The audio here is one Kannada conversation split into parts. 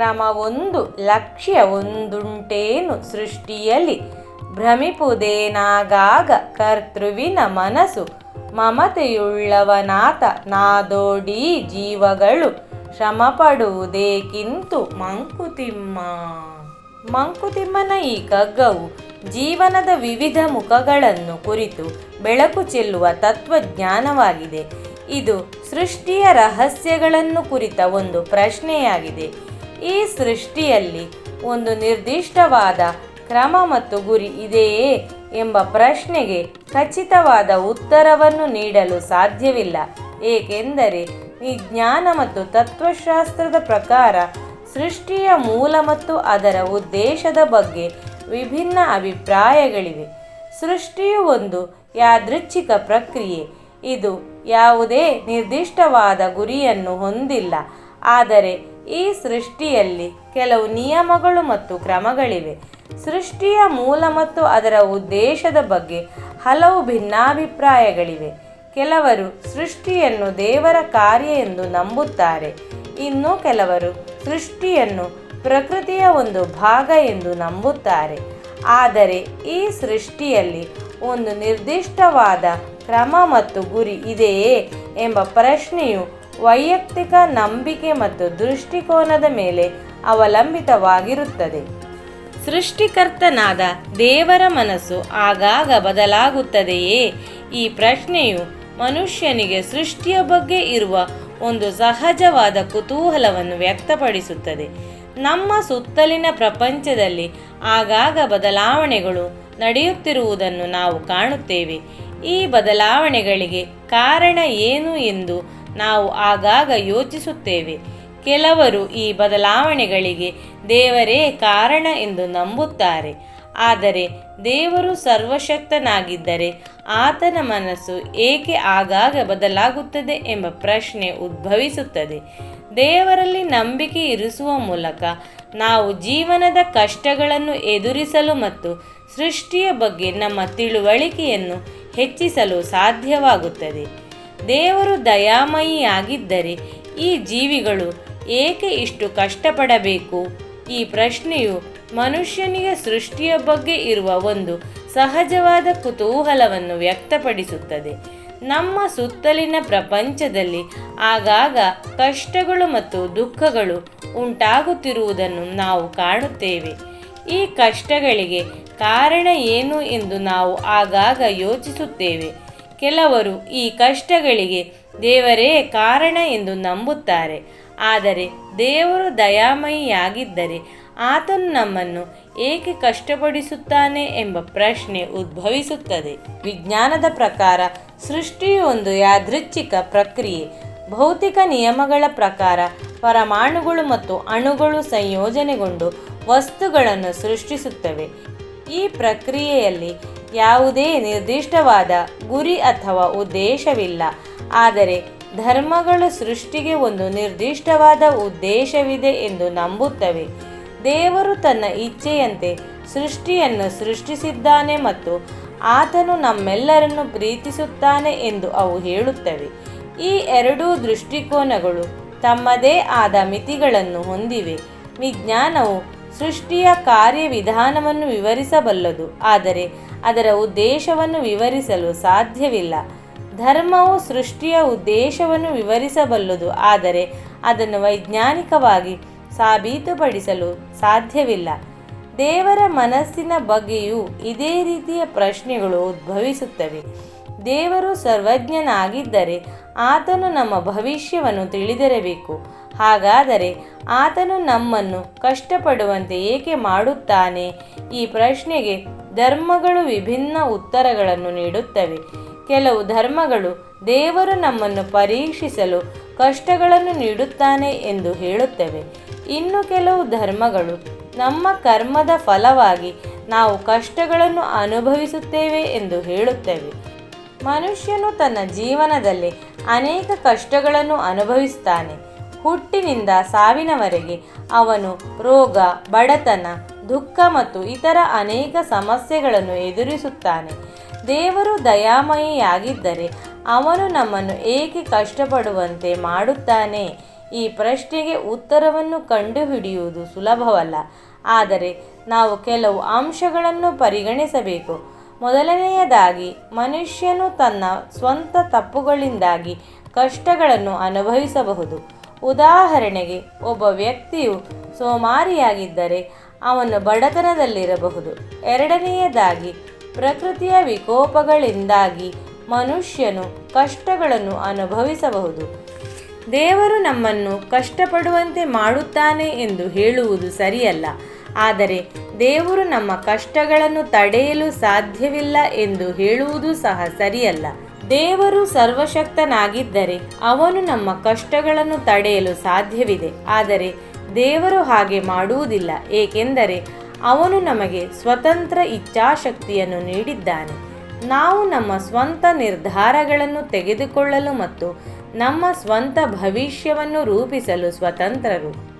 ಕ್ರಮವೊಂದು ಲಕ್ಷ್ಯ ಒಂದುಂಟೇನು ಸೃಷ್ಟಿಯಲ್ಲಿ. ಭ್ರಮಿಪುದೇನಾಗಾಗ ಕರ್ತೃವಿನ ಮನಸ್ಸು, ಮಮತೆಯುಳ್ಳವನಾತ ನಾದೋಡಿ ಜೀವಗಳು, ಶ್ರಮಪಡುವುದೇಕಿಂತು ಮಂಕುತಿಮ್ಮ. ಮಂಕುತಿಮ್ಮನ ಈ ಕಗ್ಗವು ಜೀವನದ ವಿವಿಧ ಮುಖಗಳನ್ನು ಕುರಿತು ಬೆಳಕು ಚೆಲ್ಲುವ ತತ್ವಜ್ಞಾನವಾಗಿದೆ. ಇದು ಸೃಷ್ಟಿಯ ರಹಸ್ಯಗಳನ್ನು ಕುರಿತ ಒಂದು ಪ್ರಶ್ನೆಯಾಗಿದೆ. ಈ ಸೃಷ್ಟಿಯಲ್ಲಿ ಒಂದು ನಿರ್ದಿಷ್ಟವಾದ ಕ್ರಮ ಮತ್ತು ಗುರಿ ಇದೆಯೇ ಎಂಬ ಪ್ರಶ್ನೆಗೆ ಖಚಿತವಾದ ಉತ್ತರವನ್ನು ನೀಡಲು ಸಾಧ್ಯವಿಲ್ಲ. ಏಕೆಂದರೆ ವಿಜ್ಞಾನ ಮತ್ತು ತತ್ವಶಾಸ್ತ್ರದ ಪ್ರಕಾರ ಸೃಷ್ಟಿಯ ಮೂಲ ಮತ್ತು ಅದರ ಉದ್ದೇಶದ ಬಗ್ಗೆ ವಿಭಿನ್ನ ಅಭಿಪ್ರಾಯಗಳಿವೆ. ಸೃಷ್ಟಿಯು ಒಂದು ಯಾದೃಚ್ಛಿಕ ಪ್ರಕ್ರಿಯೆ. ಇದು ಯಾವುದೇ ನಿರ್ದಿಷ್ಟವಾದ ಗುರಿಯನ್ನು ಹೊಂದಿಲ್ಲ. ಆದರೆ ಈ ಸೃಷ್ಟಿಯಲ್ಲಿ ಕೆಲವು ನಿಯಮಗಳು ಮತ್ತು ಕ್ರಮಗಳಿವೆ. ಸೃಷ್ಟಿಯ ಮೂಲ ಮತ್ತು ಅದರ ಉದ್ದೇಶದ ಬಗ್ಗೆ ಹಲವು ಭಿನ್ನಾಭಿಪ್ರಾಯಗಳಿವೆ. ಕೆಲವರು ಸೃಷ್ಟಿಯನ್ನು ದೇವರ ಕಾರ್ಯ ಎಂದು ನಂಬುತ್ತಾರೆ. ಇನ್ನು ಕೆಲವರು ಸೃಷ್ಟಿಯನ್ನು ಪ್ರಕೃತಿಯ ಒಂದು ಭಾಗ ಎಂದು ನಂಬುತ್ತಾರೆ. ಆದರೆ ಈ ಸೃಷ್ಟಿಯಲ್ಲಿ ಒಂದು ನಿರ್ದಿಷ್ಟವಾದ ಕ್ರಮ ಮತ್ತು ಗುರಿ ಇದೆಯೇ ಎಂಬ ಪ್ರಶ್ನೆಯು ವೈಯಕ್ತಿಕ ನಂಬಿಕೆ ಮತ್ತು ದೃಷ್ಟಿಕೋನದ ಮೇಲೆ ಅವಲಂಬಿತವಾಗಿರುತ್ತದೆ. ಸೃಷ್ಟಿಕರ್ತನಾದ ದೇವರ ಮನಸ್ಸು ಆಗಾಗ ಬದಲಾಗುತ್ತದೆಯೇ? ಈ ಪ್ರಶ್ನೆಯು ಮನುಷ್ಯನಿಗೆ ಸೃಷ್ಟಿಯ ಬಗ್ಗೆ ಇರುವ ಒಂದು ಸಹಜವಾದ ಕುತೂಹಲವನ್ನು ವ್ಯಕ್ತಪಡಿಸುತ್ತದೆ. ನಮ್ಮ ಸುತ್ತಲಿನ ಪ್ರಪಂಚದಲ್ಲಿ ಆಗಾಗ ಬದಲಾವಣೆಗಳು ನಡೆಯುತ್ತಿರುವುದನ್ನು ನಾವು ಕಾಣುತ್ತೇವೆ. ಈ ಬದಲಾವಣೆಗಳಿಗೆ ಕಾರಣ ಏನು ಎಂದು ನಾವು ಆಗಾಗ ಯೋಚಿಸುತ್ತೇವೆ. ಕೆಲವರು ಈ ಬದಲಾವಣೆಗಳಿಗೆ ದೇವರೇ ಕಾರಣ ಎಂದು ನಂಬುತ್ತಾರೆ. ಆದರೆ ದೇವರು ಸರ್ವಶಕ್ತನಾಗಿದ್ದರೆ ಆತನ ಮನಸ್ಸು ಏಕೆ ಆಗಾಗ ಬದಲಾಗುತ್ತದೆ ಎಂಬ ಪ್ರಶ್ನೆ ಉದ್ಭವಿಸುತ್ತದೆ. ದೇವರಲ್ಲಿ ನಂಬಿಕೆ ಇರಿಸುವ ಮೂಲಕ ನಾವು ಜೀವನದ ಕಷ್ಟಗಳನ್ನು ಎದುರಿಸಲು ಮತ್ತು ಸೃಷ್ಟಿಯ ಬಗ್ಗೆ ನಮ್ಮ ತಿಳುವಳಿಕೆಯನ್ನು ಹೆಚ್ಚಿಸಲು ಸಾಧ್ಯವಾಗುತ್ತದೆ. ದೇವರು ದಯಾಮಯಿಯಾಗಿದ್ದರೆ ಈ ಜೀವಿಗಳು ಏಕೆ ಇಷ್ಟು ಕಷ್ಟಪಡಬೇಕು? ಈ ಪ್ರಶ್ನೆಯು ಮನುಷ್ಯನಿಗೆ ಸೃಷ್ಟಿಯ ಬಗ್ಗೆ ಇರುವ ಒಂದು ಸಹಜವಾದ ಕುತೂಹಲವನ್ನು ವ್ಯಕ್ತಪಡಿಸುತ್ತದೆ. ನಮ್ಮ ಸುತ್ತಲಿನ ಪ್ರಪಂಚದಲ್ಲಿ ಆಗಾಗ ಕಷ್ಟಗಳು ಮತ್ತು ದುಃಖಗಳು ಉಂಟಾಗುತ್ತಿರುವುದನ್ನು ನಾವು ಕಾಣುತ್ತೇವೆ. ಈ ಕಷ್ಟಗಳಿಗೆ ಕಾರಣ ಏನು ಎಂದು ನಾವು ಆಗಾಗ ಯೋಚಿಸುತ್ತೇವೆ. ಕೆಲವರು ಈ ಕಷ್ಟಗಳಿಗೆ ದೇವರೇ ಕಾರಣ ಎಂದು ನಂಬುತ್ತಾರೆ. ಆದರೆ ದೇವರು ದಯಾಮಯಿಯಾಗಿದ್ದರೆ ಆತನು ನಮ್ಮನ್ನು ಏಕೆ ಕಷ್ಟಪಡಿಸುತ್ತಾನೆ ಎಂಬ ಪ್ರಶ್ನೆ ಉದ್ಭವಿಸುತ್ತದೆ. ವಿಜ್ಞಾನದ ಪ್ರಕಾರ ಸೃಷ್ಟಿಯು ಒಂದು ಯಾದೃಚ್ಛಿಕ ಪ್ರಕ್ರಿಯೆ. ಭೌತಿಕ ನಿಯಮಗಳ ಪ್ರಕಾರ ಪರಮಾಣುಗಳು ಮತ್ತು ಅಣುಗಳು ಸಂಯೋಜನೆಗೊಂಡು ವಸ್ತುಗಳನ್ನು ಸೃಷ್ಟಿಸುತ್ತವೆ. ಈ ಪ್ರಕ್ರಿಯೆಯಲ್ಲಿ ಯಾವುದೇ ನಿರ್ದಿಷ್ಟವಾದ ಗುರಿ ಅಥವಾ ಉದ್ದೇಶವಿಲ್ಲ. ಆದರೆ ಧರ್ಮಗಳು ಸೃಷ್ಟಿಗೆ ಒಂದು ನಿರ್ದಿಷ್ಟವಾದ ಉದ್ದೇಶವಿದೆ ಎಂದು ನಂಬುತ್ತವೆ. ದೇವರು ತನ್ನ ಇಚ್ಛೆಯಂತೆ ಸೃಷ್ಟಿಯನ್ನು ಸೃಷ್ಟಿಸಿದ್ದಾನೆ ಮತ್ತು ಆತನು ನಮ್ಮೆಲ್ಲರನ್ನು ಪ್ರೀತಿಸುತ್ತಾನೆ ಎಂದು ಅವು ಹೇಳುತ್ತವೆ. ಈ ಎರಡೂ ದೃಷ್ಟಿಕೋನಗಳು ತಮ್ಮದೇ ಆದ ಮಿತಿಗಳನ್ನು ಹೊಂದಿವೆ. ವಿಜ್ಞಾನವು ಸೃಷ್ಟಿಯ ಕಾರ್ಯವಿಧಾನವನ್ನು ವಿವರಿಸಬಲ್ಲದು. ಆದರೆ ಅದರ ಉದ್ದೇಶವನ್ನು ವಿವರಿಸಲು ಸಾಧ್ಯವಿಲ್ಲ. ಧರ್ಮವು ಸೃಷ್ಟಿಯ ಉದ್ದೇಶವನ್ನು ವಿವರಿಸಬಲ್ಲದು ಆದರೆ ಅದನ್ನು ವೈಜ್ಞಾನಿಕವಾಗಿ ಸಾಬೀತುಪಡಿಸಲು ಸಾಧ್ಯವಿಲ್ಲ. ದೇವರ ಮನಸ್ಸಿನ ಬಗ್ಗೆಯೂ ಇದೇ ರೀತಿಯ ಪ್ರಶ್ನೆಗಳು ಉದ್ಭವಿಸುತ್ತವೆ. ದೇವರು ಸರ್ವಜ್ಞನಾಗಿದ್ದರೆ ಆತನು ನಮ್ಮ ಭವಿಷ್ಯವನ್ನು ತಿಳಿದಿರಬೇಕು. ಹಾಗಾದರೆ ಆತನು ನಮ್ಮನ್ನು ಕಷ್ಟಪಡುವಂತೆ ಏಕೆ ಮಾಡುತ್ತಾನೆ? ಈ ಪ್ರಶ್ನೆಗೆ ಧರ್ಮಗಳು ವಿಭಿನ್ನ ಉತ್ತರಗಳನ್ನು ನೀಡುತ್ತವೆ. ಕೆಲವು ಧರ್ಮಗಳು ದೇವರು ನಮ್ಮನ್ನು ಪರೀಕ್ಷಿಸಲು ಕಷ್ಟಗಳನ್ನು ನೀಡುತ್ತಾನೆ ಎಂದು ಹೇಳುತ್ತವೆ. ಇನ್ನು ಕೆಲವು ಧರ್ಮಗಳು ನಮ್ಮ ಕರ್ಮದ ಫಲವಾಗಿ ನಾವು ಕಷ್ಟಗಳನ್ನು ಅನುಭವಿಸುತ್ತೇವೆ ಎಂದು ಹೇಳುತ್ತೇವೆ. ಮನುಷ್ಯನು ತನ್ನ ಜೀವನದಲ್ಲಿ ಅನೇಕ ಕಷ್ಟಗಳನ್ನು ಅನುಭವಿಸ್ತಾನೆ ಹುಟ್ಟಿನಿಂದ ಸಾವಿನವರೆಗೆ ಅವನು ರೋಗ, ಬಡತನ, ದುಃಖ ಮತ್ತು ಇತರ ಅನೇಕ ಸಮಸ್ಯೆಗಳನ್ನು ಎದುರಿಸುತ್ತಾನೆ. ದೇವರು ದಯಾಮಯಿಯಾಗಿದ್ದರೆ ಅವನು ನಮ್ಮನ್ನು ಏಕೆ ಕಷ್ಟಪಡುವಂತೆ ಮಾಡುತ್ತಾನೆ? ಈ ಪ್ರಶ್ನೆಗೆ ಉತ್ತರವನ್ನು ಕಂಡುಹಿಡಿಯುವುದು ಸುಲಭವಲ್ಲ. ಆದರೆ ನಾವು ಕೆಲವು ಅಂಶಗಳನ್ನು ಪರಿಗಣಿಸಬೇಕು. ಮೊದಲನೆಯದಾಗಿ, ಮನುಷ್ಯನು ತನ್ನ ಸ್ವಂತ ತಪ್ಪುಗಳಿಂದಾಗಿ ಕಷ್ಟಗಳನ್ನು ಅನುಭವಿಸಬಹುದು. ಉದಾಹರಣೆಗೆ, ಒಬ್ಬ ವ್ಯಕ್ತಿಯು ಸೋಮಾರಿಯಾಗಿದ್ದರೆ ಅವನು ಬಡತನದಲ್ಲಿರಬಹುದು. ಎರಡನೆಯದಾಗಿ, ಪ್ರಕೃತಿಯ ವಿಕೋಪಗಳಿಂದಾಗಿ ಮನುಷ್ಯನು ಕಷ್ಟಗಳನ್ನು ಅನುಭವಿಸಬಹುದು. ದೇವರು ನಮ್ಮನ್ನು ಕಷ್ಟಪಡುವಂತೆ ಮಾಡುತ್ತಾನೆ ಎಂದು ಹೇಳುವುದು ಸರಿಯಲ್ಲ. ಆದರೆ ದೇವರು ನಮ್ಮ ಕಷ್ಟಗಳನ್ನು ತಡೆಯಲು ಸಾಧ್ಯವಿಲ್ಲ ಎಂದು ಹೇಳುವುದು ಸಹ ಸರಿಯಲ್ಲ. ದೇವರು ಸರ್ವಶಕ್ತನಾಗಿದ್ದರೆ ಅವನು ನಮ್ಮ ಕಷ್ಟಗಳನ್ನು ತಡೆಯಲು ಸಾಧ್ಯವಿದೆ. ಆದರೆ ದೇವರು ಹಾಗೆ ಮಾಡುವುದಿಲ್ಲ, ಏಕೆಂದರೆ ಅವನು ನಮಗೆ ಸ್ವತಂತ್ರ ಇಚ್ಛಾಶಕ್ತಿಯನ್ನು ನೀಡಿದ್ದಾನೆ. ನಾವು ನಮ್ಮ ಸ್ವಂತ ನಿರ್ಧಾರಗಳನ್ನು ತೆಗೆದುಕೊಳ್ಳಲು ಮತ್ತು ನಮ್ಮ ಸ್ವಂತ ಭವಿಷ್ಯವನ್ನು ರೂಪಿಸಲು ಸ್ವತಂತ್ರರು.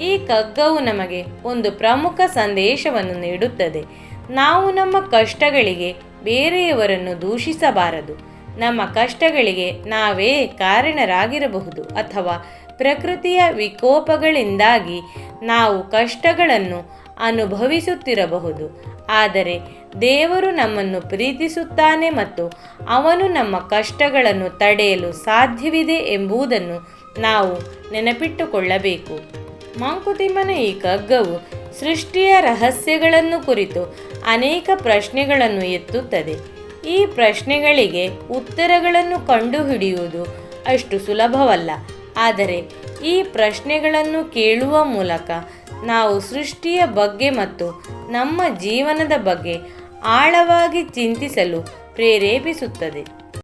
ಈ ಕಗ್ಗವು ನಮಗೆ ಒಂದು ಪ್ರಮುಖ ಸಂದೇಶವನ್ನು ನೀಡುತ್ತದೆ. ನಾವು ನಮ್ಮ ಕಷ್ಟಗಳಿಗೆ ಬೇರೆಯವರನ್ನು ದೂಷಿಸಬಾರದು. ನಮ್ಮ ಕಷ್ಟಗಳಿಗೆ ನಾವೇ ಕಾರಣರಾಗಿರಬಹುದು ಅಥವಾ ಪ್ರಕೃತಿಯ ವಿಕೋಪಗಳಿಂದಾಗಿ ನಾವು ಕಷ್ಟಗಳನ್ನು ಅನುಭವಿಸುತ್ತಿರಬಹುದು. ಆದರೆ ದೇವರು ನಮ್ಮನ್ನು ಪ್ರೀತಿಸುತ್ತಾನೆ ಮತ್ತು ಅವನು ನಮ್ಮ ಕಷ್ಟಗಳನ್ನು ತಡೆಯಲು ಸಾಧ್ಯವಿದೆ ಎಂಬುದನ್ನು ನಾವು ನೆನಪಿಟ್ಟುಕೊಳ್ಳಬೇಕು. ಮಾಂಕುತಿಮ್ಮನ ಈ ಕಗ್ಗವು ಸೃಷ್ಟಿಯ ರಹಸ್ಯಗಳನ್ನು ಕುರಿತು ಅನೇಕ ಪ್ರಶ್ನೆಗಳನ್ನು ಎತ್ತುತ್ತದೆ. ಈ ಪ್ರಶ್ನೆಗಳಿಗೆ ಉತ್ತರಗಳನ್ನು ಕಂಡುಹಿಡಿಯುವುದು ಅಷ್ಟು ಸುಲಭವಲ್ಲ. ಆದರೆ ಈ ಪ್ರಶ್ನೆಗಳನ್ನು ಕೇಳುವ ಮೂಲಕ ನಾವು ಸೃಷ್ಟಿಯ ಬಗ್ಗೆ ಮತ್ತು ನಮ್ಮ ಜೀವನದ ಬಗ್ಗೆ ಆಳವಾಗಿ ಚಿಂತಿಸಲು ಪ್ರೇರೇಪಿಸುತ್ತದೆ.